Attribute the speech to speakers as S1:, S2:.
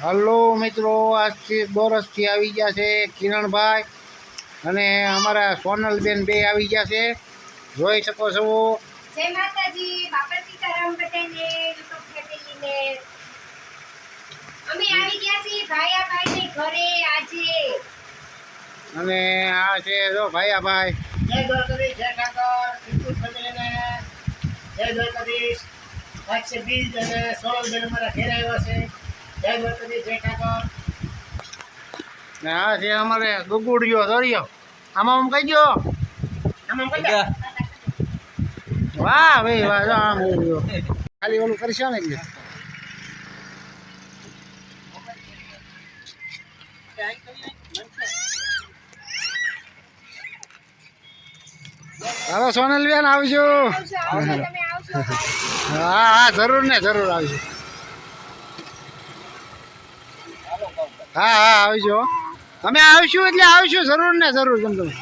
S1: Hello મિત્રો આજથી બોરસથી આવી ગયા છે કિરણભાઈ અને અમારા સોનલબેન બે આવી ગયા છે. જોઈ શકો છો.
S2: જય માતાજી બાપા સીતારામ બધાને યુટ્યુબ ફેમિલીને અમે આવી ગયા છીએ ભાયા ઘરે આજે.
S1: અને આ છે જો ભાયાભાઈ.
S3: જય દ્વારકાધીશ જય ઠાકર બિલકુલ ફેમિલીને જય દ્વારકાધીશ. આજ છે બીજ અને સોનલબેન અમારા ઘેર આવ્યા છે. જય દ્વારકાધીશ જય ઠાકર.
S1: ને આ છે અમારે ગુગુડિયો દરિયો આમાં આમ કહી દો
S3: આમ કરતા
S1: વાહ ભાઈ વાહ જો આમ ખાલી ઓલું કરશો ને એટલે. હાલો સોનલબેન આવજો.
S2: આવશો આવશો તમે આવશો
S1: હા હા જરૂર ને જરૂર આવજો. હા હા આવજો. અમે આવશું એટલે આવશું જરૂર ને જરૂર તમ તમે.